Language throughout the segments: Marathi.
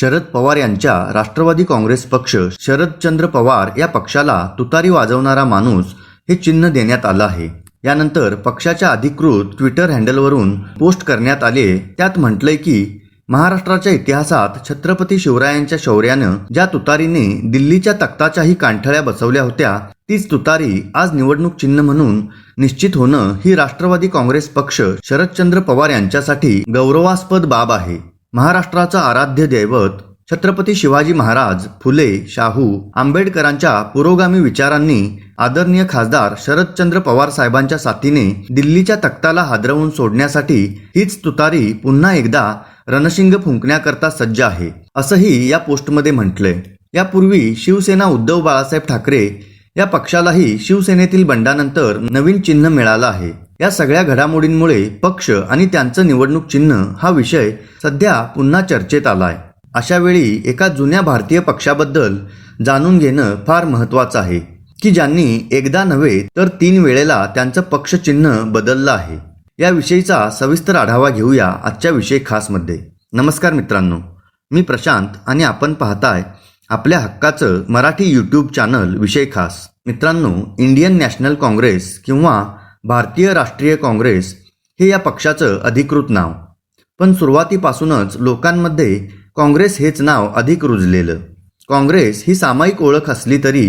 शरद पवार यांच्या राष्ट्रवादी काँग्रेस पक्ष शरदचंद्र पवार या पक्षाला तुतारी वाजवणारा माणूस हे चिन्ह देण्यात आलं आहे. यानंतर पक्षाच्या अधिकृत ट्विटर हँडलवरून पोस्ट करण्यात आले. त्यात म्हटलंय की महाराष्ट्राच्या इतिहासात छत्रपती शिवरायांच्या शौर्यानं ज्या तुतारीने दिल्लीच्या तख्ताच्याही कांठळ्या बसवल्या होत्या तीच तुतारी आज निवडणूक चिन्ह म्हणून निश्चित होणं ही राष्ट्रवादी काँग्रेस पक्ष शरदचंद्र पवार यांच्यासाठी गौरवास्पद बाब आहे. महाराष्ट्राचं आराध्य दैवत छत्रपती शिवाजी महाराज फुले शाहू आंबेडकरांच्या पुरोगामी विचारांनी आदरणीय खासदार शरदचंद्र पवार साहेबांच्या साथीने दिल्लीच्या तख्ताला हादरवून सोडण्यासाठी हीच तुतारी पुन्हा एकदा रणशिंग फुंकण्याकरता सज्ज आहे असंही या पोस्टमध्ये म्हटलंय. यापूर्वी शिवसेना उद्धव बाळासाहेब ठाकरे या पक्षालाही शिवसेनेतील बंडानंतर नवीन चिन्ह मिळालं आहे. या सगळ्या घडामोडींमुळे पक्ष आणि त्यांचं निवडणूक चिन्ह हा विषय सध्या पुन्हा चर्चेत आलाय. अशा वेळी एका जुन्या भारतीय पक्षाबद्दल जाणून घेणं फार महत्वाचं आहे की ज्यांनी एकदा नव्हे तर तीन वेळेला त्यांचं पक्ष चिन्ह बदललं आहे. याविषयीचा सविस्तर आढावा घेऊया आजच्या विषय खासमध्ये. नमस्कार मित्रांनो मी प्रशांत आणि आपण पाहताय आपल्या हक्काचं मराठी यूट्यूब चॅनल विषय खास. मित्रांनो इंडियन नॅशनल काँग्रेस किंवा भारतीय राष्ट्रीय काँग्रेस हे या पक्षाचं अधिकृत नाव. पण सुरुवातीपासूनच लोकांमध्ये काँग्रेस हेच नाव अधिक रुजलेलं. काँग्रेस ही सामायिक ओळख असली तरी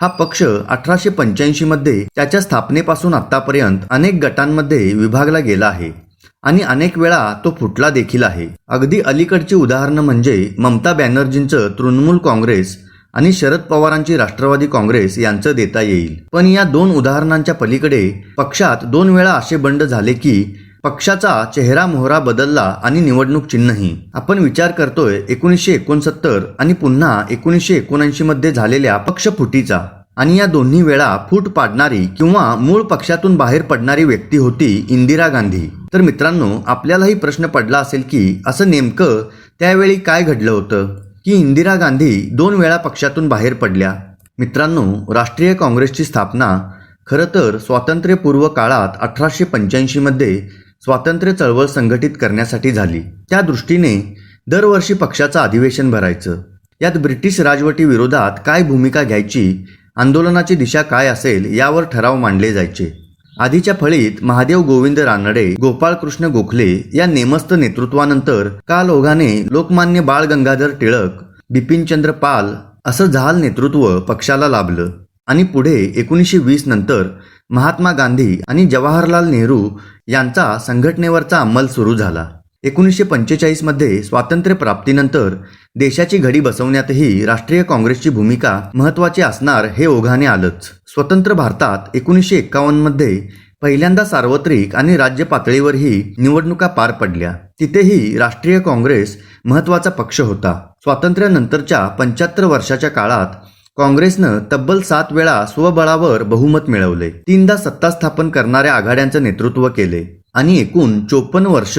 हा पक्ष अठराशे पंच्याऐंशीमध्ये त्याच्या स्थापनेपासून आतापर्यंत अनेक गटांमध्ये विभागला गेला आहे आणि अनेक वेळा तो फुटला देखील आहे. अगदी अलीकडची उदाहरणं म्हणजे ममता बॅनर्जींचं तृणमूल काँग्रेस आणि शरद पवारांची राष्ट्रवादी काँग्रेस यांचं देता येईल. पण या दोन उदाहरणांच्या पलीकडे पक्षात दोन वेळा असे बंड झाले की पक्षाचा चेहरा मोहरा बदलला आणि निवडणूक चिन्हही. आपण विचार करतोय एकोणीसशे एकोणसत्तर आणि पुन्हा एकोणीसशे एकोणऐंशी मध्ये झालेल्या पक्षफुटीचा. आणि या दोन्ही वेळा फूट पाडणारी किंवा मूळ पक्षातून बाहेर पडणारी व्यक्ती होती इंदिरा गांधी. तर मित्रांनो आपल्यालाही प्रश्न पडला असेल की असं नेमकं त्यावेळी काय घडलं होतं? की इंदिरा गांधी दोन वेळा पक्षातून बाहेर पडल्या. मित्रांनो राष्ट्रीय काँग्रेसची स्थापना खरं तर स्वातंत्र्यपूर्व काळात अठराशे पंच्याऐंशीमध्ये स्वातंत्र्य चळवळ संघटित करण्यासाठी झाली. त्या दृष्टीने दरवर्षी पक्षाचं अधिवेशन भरायचं. यात ब्रिटिश राजवटी विरोधात काय भूमिका घ्यायची आंदोलनाची दिशा काय असेल यावर ठराव मांडले जायचे. आधीच्या फळीत महादेव गोविंद रानडे गोपाळकृष्ण गोखले या नेमस्त नेतृत्वानंतर काल ओघाने लोकमान्य बाळ गंगाधर टिळक बिपिनचंद्र पाल असं जहाल नेतृत्व पक्षाला लाभलं? आणि पुढे एकोणीसशे वीस नंतर महात्मा गांधी आणि जवाहरलाल नेहरू यांचा संघटनेवरचा अंमल सुरू झाला. एकोणीसशे पंचेचाळीसमध्ये स्वातंत्र्य प्राप्तीनंतर देशाची घडी बसवण्यातही राष्ट्रीय काँग्रेसची भूमिका महत्त्वाची असणार हे ओघाने आलंच. स्वतंत्र भारतात एकोणीसशे एक्कावन्नमध्ये पहिल्यांदा सार्वत्रिक आणि राज्य पातळीवरही निवडणुका पार पडल्या. तिथेही राष्ट्रीय काँग्रेस महत्त्वाचा पक्ष होता. स्वातंत्र्यानंतरच्या पंच्याहत्तर वर्षाच्या काळात काँग्रेसनं तब्बल सात वेळा स्वबळावर बहुमत मिळवले. तीनदा सत्ता स्थापन करणाऱ्या आघाड्यांचं नेतृत्व केले. आणि एकूण चोपन्न वर्ष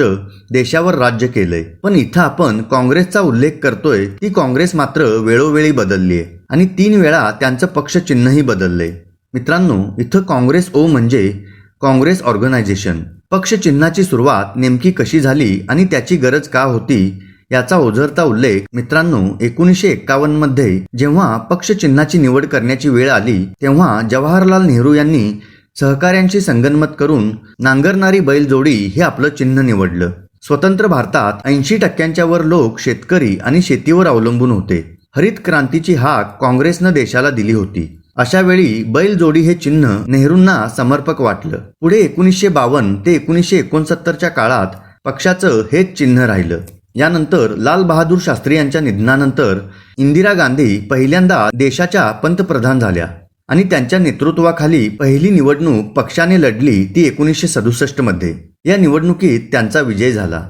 देशावर राज्य केलंय. पण इथं आपण काँग्रेसचा उल्लेख करतोय ती काँग्रेस मात्र वेळोवेळी बदललीय. आणि तीन वेळा त्यांचं पक्ष चिन्हही बदललंय. मित्रांनो इथं काँग्रेस ओ म्हणजे काँग्रेस ऑर्गनायझेशन. पक्ष चिन्हाची सुरुवात नेमकी कशी झाली आणि त्याची गरज का होती याचा ओझरता उल्लेख मित्रांनो एकोणीसशे एक्कावन्नमध्ये जेव्हा पक्ष चिन्हाची निवड करण्याची वेळ आली तेव्हा जवाहरलाल नेहरू यांनी सहकाऱ्यांशी संगनमत करून नांगरणारी बैलजोडी हे आपलं चिन्ह निवडलं. स्वतंत्र भारतात ऐंशी टक्क्यांच्या वर लोक शेतकरी आणि शेतीवर अवलंबून होते. हरित क्रांतीची हाक काँग्रेसनं देशाला दिली होती. अशा वेळी बैलजोडी हे चिन्ह नेहरूंना समर्पक वाटलं. पुढे एकोणीसशे बावन्न ते एकोणीसशे एकोणसत्तरच्या काळात पक्षाचं हेच चिन्ह राहिलं. यानंतर लाल बहादूर शास्त्री यांच्या निधनानंतर इंदिरा गांधी पहिल्यांदा देशाच्या पंतप्रधान झाल्या. आणि त्यांच्या नेतृत्वाखाली पहिली निवडणूक पक्षाने लढली ती एकोणीसशे सदुसष्टमध्ये. या निवडणुकीत त्यांचा विजय झाला.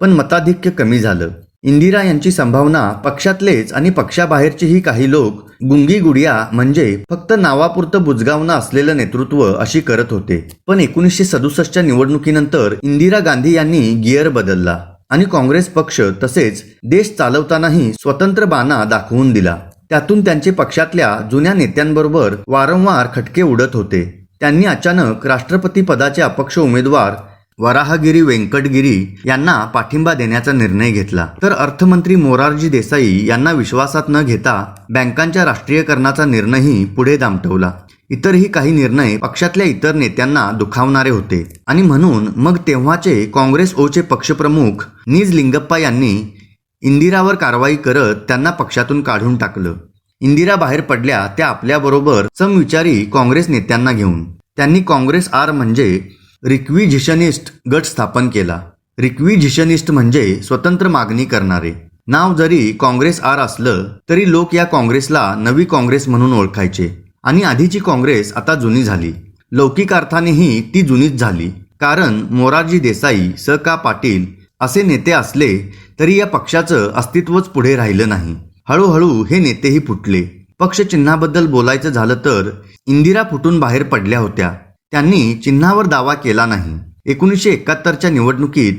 पण मताधिक्य कमी झालं. इंदिरा यांची संभावना पक्षातलेच आणि पक्षाबाहेरचेही काही लोक गुंगी गुडिया म्हणजे फक्त नावापुरतं बुजगावनं असलेलं नेतृत्व अशी करत होते. पण एकोणीसशे सदुसष्टच्या निवडणुकीनंतर इंदिरा गांधी यांनी गिअर बदलला आणि काँग्रेस पक्ष तसेच देश चालवतानाही स्वतंत्र बाणा दाखवून दिला. त्यातून त्यांचे पक्षातल्या जुन्या नेत्यांबरोबर वारंवार खटके उडत होते. त्यांनी अचानक राष्ट्रपती पदाचे अपक्ष उमेदवार वराहगिरी व्यंकटगिरी यांना पाठिंबा देण्याचा निर्णय घेतला. तर अर्थमंत्री मोरारजी देसाई यांना विश्वासात न घेता बँकांच्या राष्ट्रीयकरणाचा निर्णयही पुढे दामटवला. इतरही काही निर्णय पक्षातल्या इतर नेत्यांना दुखावणारे होते. आणि म्हणून मग तेव्हाचे काँग्रेस ओचे पक्षप्रमुख निज लिंगप्पा यांनी इंदिरावर कारवाई करत त्यांना पक्षातून काढून टाकलं. इंदिरा बाहेर पडल्या त्या आपल्याबरोबर समविचारी काँग्रेस नेत्यांना घेऊन. त्यांनी काँग्रेस आर म्हणजे रिक्विझिशनिस्ट गट स्थापन केला. रिक्विझिशनिस्ट म्हणजे स्वतंत्र मागणी करणारे. नाव जरी काँग्रेस आर असलं तरी लोक या काँग्रेसला नवी काँग्रेस म्हणून ओळखायचे. आणि आधीची काँग्रेस आता जुनी झाली. लौकिक अर्थानेही ती जुनीच झाली. कारण मोरारजी देसाई स. का. पाटील असे नेते असले तरी या पक्षाचं अस्तित्वच पुढे राहिलं नाही. हळूहळू हे नेतेही फुटले. पक्ष चिन्हाबद्दल बोलायचं झालं तर इंदिरा फुटून बाहेर पडल्या होत्या. त्यांनी चिन्हावर दावा केला नाही. एकोणीसशे एकाहत्तरच्या निवडणुकीत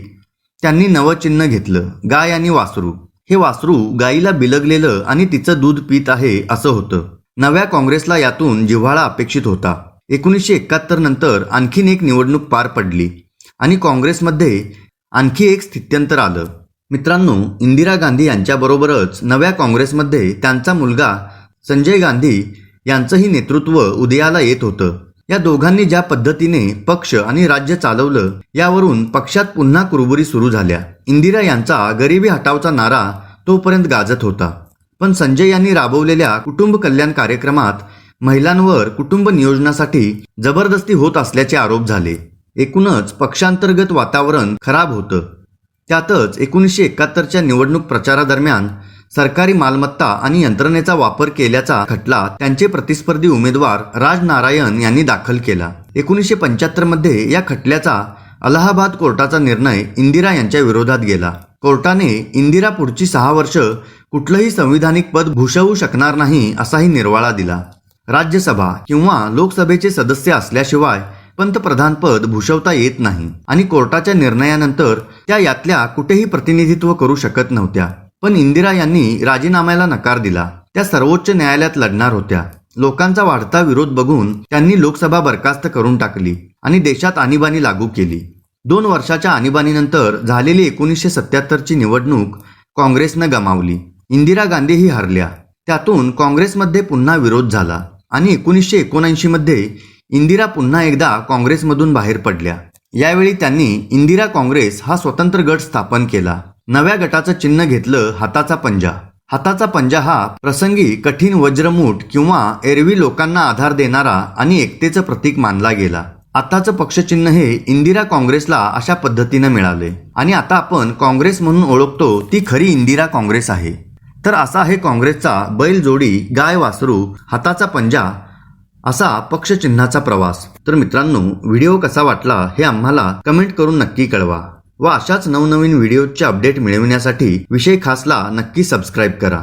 त्यांनी नवं चिन्ह घेतलं. गाय आणि वासरू. हे वासरू गायीला बिलगलेलं आणि तिचं दूध पित आहे असं होतं. नव्या काँग्रेसला यातून जिव्हाळा अपेक्षित होता. एकोणीसशे एकाहत्तर नंतर आणखीन एक निवडणूक पार पडली आणि काँग्रेसमध्ये आणखी एक स्थित्यंतर आलं. मित्रांनो इंदिरा गांधी यांच्याबरोबरच नव्या काँग्रेसमध्ये त्यांचा मुलगा संजय गांधी यांचंही नेतृत्व उदयाला येत होतं. या दोघांनी ज्या पद्धतीने पक्ष आणि राज्य चालवलं यावरून पक्षात पुन्हा कुरबुरी सुरू झाल्या. इंदिरा यांचा गरिबी हटावचा नारा तोपर्यंत गाजत होता. पण संजय यांनी राबवलेल्या कुटुंब कल्याण कार्यक्रमात महिलांवर कुटुंब नियोजनासाठी जबरदस्ती होत असल्याचे आरोप झाले. एकूणच पक्षांतर्गत वातावरण खराब होतं. त्यातच एकोणीसशे एकाहत्तरच्या निवडणूक प्रचारादरम्यान सरकारी मालमत्ता आणि यंत्रणेचा वापर केल्याचा खटला त्यांचे प्रतिस्पर्धी उमेदवार राजनारायण यांनी दाखल केला. एकोणीसशे पंच्याहत्तरमध्ये या खटल्याचा अलाहाबाद कोर्टाचा निर्णय इंदिरा यांच्या विरोधात गेला. कोर्टाने इंदिरा पुढची सहा वर्ष कुठलंही संविधानिक पद भूषवू शकणार नाही असाही निर्वाळा दिला. राज्यसभा किंवा लोकसभेचे सदस्य असल्याशिवाय पंतप्रधानपद भूषवता येत नाही आणि कोर्टाच्या निर्णयानंतर त्या यातल्या कुठेही प्रतिनिधित्व करू शकत नव्हत्या. पण इंदिरा यांनी राजीनाम्याला नकार दिला. त्या सर्वोच्च न्यायालयात लढणार होत्या. लोकांचा वाढता विरोध बघून त्यांनी लोकसभा बरखास्त करून टाकली आणि देशात आणीबाणी लागू केली. दोन वर्षाच्या आणीबाणीनंतर झालेली एकोणीसशे सत्याहत्तरची निवडणूक काँग्रेसनं गमावली. इंदिरा गांधीही हरल्या. त्यातून काँग्रेसमध्ये पुन्हा विरोध झाला आणि एकोणीसशे एकोणऐंशी मध्ये इंदिरा पुन्हा एकदा काँग्रेसमधून बाहेर पडल्या. यावेळी त्यांनी इंदिरा काँग्रेस हा स्वतंत्र गट स्थापन केला. नव्या गटाचं चिन्ह घेतलं हाताचा पंजा. हाताचा पंजा हा प्रसंगी कठीण वज्रमूठ किंवा एरवी लोकांना आधार देणारा आणि एकतेचं प्रतीक मानला गेला. आताचं पक्षचिन्ह हे इंदिरा काँग्रेसला अशा पद्धतीनं मिळाले. आणि आता आपण काँग्रेस म्हणून ओळखतो ती खरी इंदिरा काँग्रेस आहे. तर असा आहे काँग्रेसचा बैलजोडी गाय वासरू हाताचा पंजा असा पक्षचिन्हाचा प्रवास. तर मित्रांनो व्हिडिओ कसा वाटला हे आम्हाला कमेंट करून नक्की कळवा व अशाच नवनवीन व्हिडिओचे अपडेट मिळविण्यासाठी विषय खासला नक्की सबस्क्राईब करा.